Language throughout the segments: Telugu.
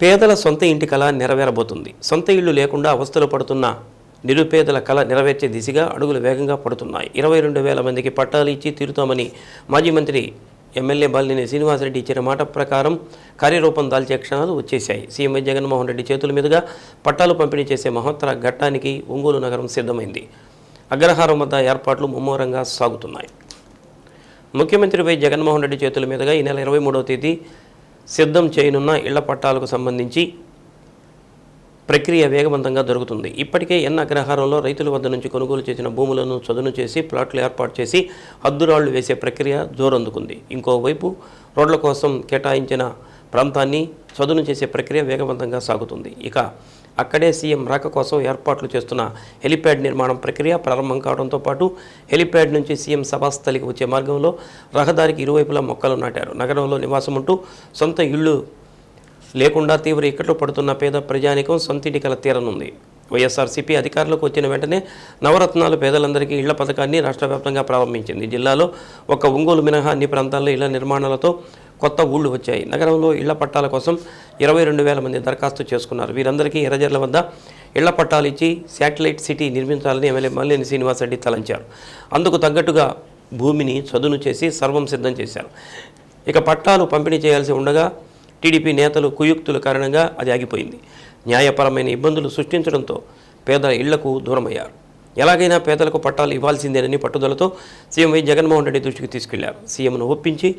పేదల సొంత ఇంటి కళ నెరవేరబోతుంది. సొంత ఇల్లు లేకుండా అవస్థలు పడుతున్న నిరుపేదల కళ నెరవేర్చే దిశగా అడుగులు వేగంగా పడుతున్నాయి. ఇరవై రెండు వేల మందికి పట్టాలు ఇచ్చి తీరుతామని మాజీ మంత్రి ఎమ్మెల్యే బాలినేని శ్రీనివాసరెడ్డి ఇచ్చిన మాట ప్రకారం కార్యరూపం దాల్చే క్షణాలు వచ్చేశాయి. సీఎం జగన్మోహన్ రెడ్డి చేతుల మీదుగా పట్టాలు పంపిణీ చేసే మహోత్తర ఘట్టానికి ఒంగోలు నగరం సిద్ధమైంది. అగ్రహారం వద్ద ఏర్పాట్లు ముమ్మోరంగా సాగుతున్నాయి. ముఖ్యమంత్రి వై జగన్మోహన్ రెడ్డి చేతుల మీదుగా ఈ నెల ఇరవై మూడవ తేదీ సిద్ధం చేయనున్న ఇళ్ళ పట్టాలకు సంబంధించి ప్రక్రియ వేగవంతంగా జరుగుతుంది. ఇప్పటికే ఎన్ అగ్రహారంలో రైతుల వద్ద నుంచి కొనుగోలు చేసిన భూములను చదును చేసి ప్లాట్లు ఏర్పాటు చేసి హద్దురాళ్ళు వేసే ప్రక్రియ జోరందుకుంది. ఇంకోవైపు రోడ్ల కోసం కేటాయించిన ప్రాంతాన్ని చదును చేసే ప్రక్రియ వేగవంతంగా సాగుతుంది. ఇక అక్కడే సీఎం రాక కోసం ఏర్పాట్లు చేస్తున్న హెలిప్యాడ్ నిర్మాణం ప్రక్రియ ప్రారంభం కావడంతో పాటు హెలిప్యాడ్ నుంచి సీఎం సభాస్థలికి వచ్చే మార్గంలో రహదారికి ఇరువైపులా మొక్కలు నాటారు. నగరంలో నివాసం ఉంటూ సొంత ఇళ్ళు లేకుండా తీవ్ర ఇక్కట్లు పడుతున్న పేద ప్రజానికం సొంతింటి కల తీరనుంది. వైఎస్ఆర్సీపీ అధికారులకు వచ్చిన వెంటనే నవరత్నాలు పేదలందరికీ ఇళ్ళ పథకాన్ని రాష్ట్ర వ్యాప్తంగా ప్రారంభించింది. జిల్లాలో ఒక ఒంగోలు మినహా అన్ని ప్రాంతాల్లో ఇళ్ళ నిర్మాణాలతో కొత్త ఊళ్ళు వచ్చాయి. నగరంలో ఇళ్ళ పట్టాల కోసం ఇరవై రెండు వేల మంది దరఖాస్తు చేసుకున్నారు. వీరందరికీ ఎర్రజర్ల వద్ద ఇళ్ళ పట్టాలు ఇచ్చి శాటిలైట్ సిటీ నిర్మించాలని ఎమ్మెల్యే మల్లేని శ్రీనివాసరెడ్డి తలంచారు. అందుకు తగ్గట్టుగా భూమిని చదును చేసి సర్వం సిద్ధం చేశారు. ఇక పట్టాలు పంపిణీ చేయాల్సి ఉండగా టీడీపీ నేతలు కుయుక్తుల కారణంగా అది ఆగిపోయింది. న్యాయపరమైన ఇబ్బందులు సృష్టించడంతో పేదల ఇళ్ళకు దూరమయ్యారు. ఎలాగైనా పేదలకు పట్టాలు ఇవ్వాల్సిందేనని పట్టుదలతో సీఎం వై జగన్మోహన్ రెడ్డి దృష్టికి తీసుకెళ్ళారు. సీఎంను ఒప్పించి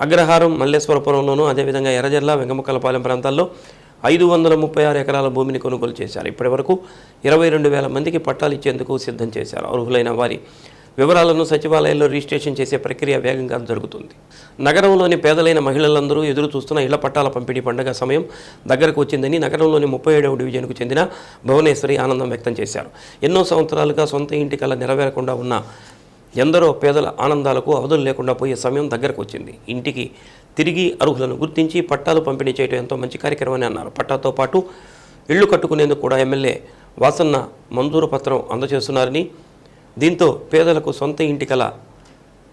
అగ్రహారం మల్లేశ్వరపురంలోనూ అదేవిధంగా ఎర్రజర్ల వెంగమకలపాలెం ప్రాంతాల్లో ఐదు వందల ముప్పై ఆరు ఎకరాల భూమిని కొనుగోలు చేశారు. ఇప్పటి వరకు ఇరవై రెండు వేల మందికి పట్టాలు ఇచ్చేందుకు సిద్ధం చేశారు. అర్హులైన వారి వివరాలను సచివాలయంలో రిజిస్ట్రేషన్ చేసే ప్రక్రియ వేగంగా జరుగుతుంది. నగరంలోని పేదలైన మహిళలందరూ ఎదురు చూస్తున్న ఇళ్ళ పట్టాల పంపిణీ పండుగ సమయం దగ్గరకు వచ్చిందని నగరంలోని ముప్పై ఏడవ డివిజన్కు చెందిన భువనేశ్వరి ఆనందం వ్యక్తం చేశారు. ఎన్నో సంవత్సరాలుగా సొంత ఇంటి కళ నెరవేరకుండా ఉన్న ఎందరో పేదల ఆనందాలకు అవధులు లేకుండా పోయే సమయం దగ్గరకు వచ్చింది. ఇంటికి తిరిగి అర్హులను గుర్తించి పట్టాలు పంపిణీ చేయడం ఎంతో మంచి కార్యక్రమం అని అన్నారు. పట్టాతో పాటు ఇళ్ళు కట్టుకునేందుకు కూడా ఎమ్మెల్యే వాసన్న మంజూరు పత్రం అందజేస్తున్నారని దీంతో పేదలకు సొంత ఇంటి కల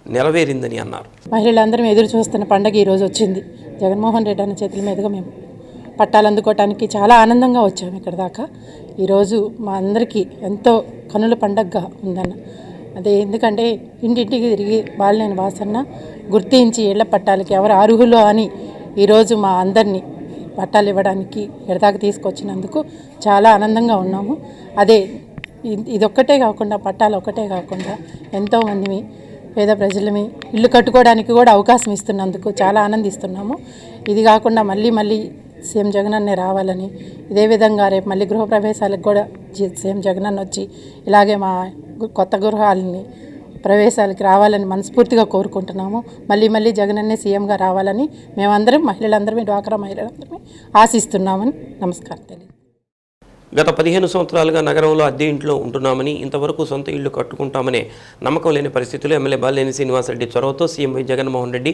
నెరవేరిందని అన్నారు. మహిళలందరం ఎదురు చూస్తున్న పండగ ఈరోజు వచ్చింది. జగన్మోహన్ రెడ్డి అన్న చేతుల మీదుగా మేము పట్టాలు అందుకోవటానికి చాలా ఆనందంగా వచ్చాము ఇక్కడ దాకా. ఈరోజు మా అందరికీ ఎంతో కనుల పండగగా ఉందన్న అదే ఎందుకంటే ఇంటింటికి తిరిగి బాలినేని వాసన్న గుర్తించి ఇళ్ళ పట్టాలకి ఎవరు అర్హులు అని ఈరోజు మా అందరినీ పట్టాలు ఇవ్వడానికి ఎడదాకా తీసుకొచ్చినందుకు చాలా ఆనందంగా ఉన్నాము. అదే ఇదొక్కటే కాకుండా పట్టాలు ఒక్కటే కాకుండా ఎంతోమందిని పేద ప్రజలమి ఇల్లు కట్టుకోవడానికి కూడా అవకాశం ఇస్తున్నందుకు చాలా ఆనందిస్తున్నాము. ఇది కాకుండా మళ్ళీ మళ్ళీ సీఎం జగనన్నే రావాలని. ఇదే విధంగా రేపు మళ్ళీ గృహప్రవేశాలకు కూడా సీఎం జగన్ అన్న వచ్చి ఇలాగే మా కొత్త గృహాలని ప్రవేశాలకి రావాలని మనస్ఫూర్తిగా కోరుకుంటున్నాము. మళ్ళీ మళ్ళీ జగనన్నే సీఎంగా రావాలని మేమందరం మహిళలందరమే డ్వాక్రా మహిళలందరమే ఆశిస్తున్నామని నమస్కారం తెలియదు గత పదిహేను సంవత్సరాలుగా నగరంలో అద్దె ఇంట్లో ఉంటున్నామని ఇంతవరకు సొంత ఇల్లు కట్టుకుంటామనే నమ్మకం లేని పరిస్థితులు ఎమ్మెల్యే బాలినేని శ్రీనివాసరెడ్డి చొరవతో సీఎం జగన్మోహన్ రెడ్డి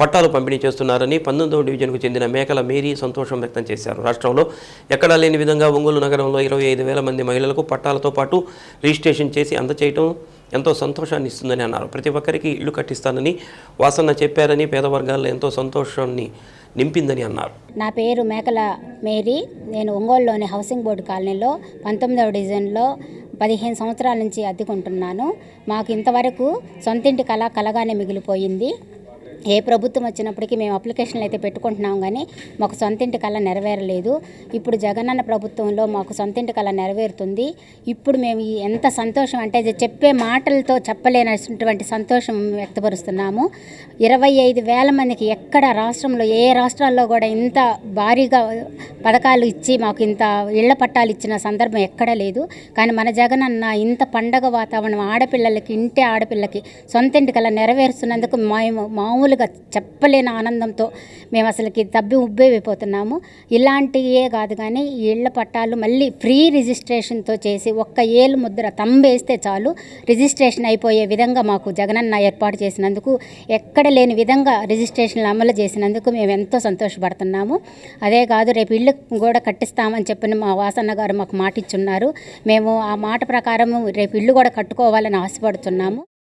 పట్టాలు పంపిణీ చేస్తున్నారని పంతొమ్మిదవ డివిజన్కు చెందిన మేకల మేరీ సంతోషం వ్యక్తం చేశారు. రాష్ట్రంలో ఎక్కడా లేని విధంగా ఒంగోలు నగరంలో ఇరవై ఐదు వేల మంది మహిళలకు పట్టాలతో పాటు రిజిస్ట్రేషన్ చేసి అందచేయటం ఎంతో సంతోషాన్ని ఇస్తుందని అన్నారు. ప్రతి ఒక్కరికి ఇల్లు కట్టిస్తానని వాసన చెప్పారని పేద వర్గాల్లో ఎంతో సంతోషాన్ని నింపిందని అన్నారు. నా పేరు మేకల మేరీ. నేను ఒంగోలులోని హౌసింగ్ బోర్డు కాలనీలో పంతొమ్మిదవ డివిజన్లో పదిహేను సంవత్సరాల నుంచి అద్దెకుంటున్నాను. మాకు ఇంతవరకు సొంతింటి కళ కలగానే మిగిలిపోయింది. ఏ ప్రభుత్వం వచ్చినప్పటికీ మేము అప్లికేషన్లు అయితే పెట్టుకుంటున్నాం కానీ మాకు సొంతింటి కళ నెరవేరలేదు. ఇప్పుడు జగనన్న ప్రభుత్వంలో మాకు సొంతింటి కళ నెరవేరుతుంది. ఇప్పుడు మేము ఎంత సంతోషం అంటే చెప్పే మాటలతో చెప్పలేనటువంటి సంతోషం వ్యక్తపరుస్తున్నాము. ఇరవై ఐదు వేల మందికి ఎక్కడ రాష్ట్రంలో ఏ రాష్ట్రాల్లో కూడా ఇంత భారీగా పథకాలు ఇచ్చి మాకు ఇంత ఇళ్ళ పట్టాలు ఇచ్చిన సందర్భం ఎక్కడా లేదు. కానీ మన జగనన్న ఇంత పండగ వాతావరణం ఆడపిల్లలకి ఇంటి ఆడపిల్లకి సొంత కళ నెరవేరుస్తున్నందుకు మేము మామూలుగా చెప్పలేని ఆనందంతో మేము అసలుకి తబ్బి ఉబ్బేమైపోతున్నాము. ఇలాంటివే కాదు కానీ ఈ ఇళ్ళ పట్టాలు మళ్ళీ ఫ్రీ రిజిస్ట్రేషన్తో చేసి ఒక్క ఏళ్ళు ముద్ర తంబేస్తే చాలు. రిజిస్ట్రేషన్ అయిపోయే విధంగా మాకు జగనన్న ఏర్పాటు చేసినందుకు ఎక్కడ లేని విధంగా రిజిస్ట్రేషన్లు అమలు చేసినందుకు మేము ఎంతో సంతోషపడుతున్నాము. అదే కాదు రేపు ఇల్లు కూడా కట్టిస్తామని చెప్పిన మా వాసన్న గారు మాకు మాట ఇచ్చున్నారు మేము ఆ మాట ప్రకారం రేపు ఇల్లు కూడా కట్టుకోవాలని ఆశపడుతున్నాము.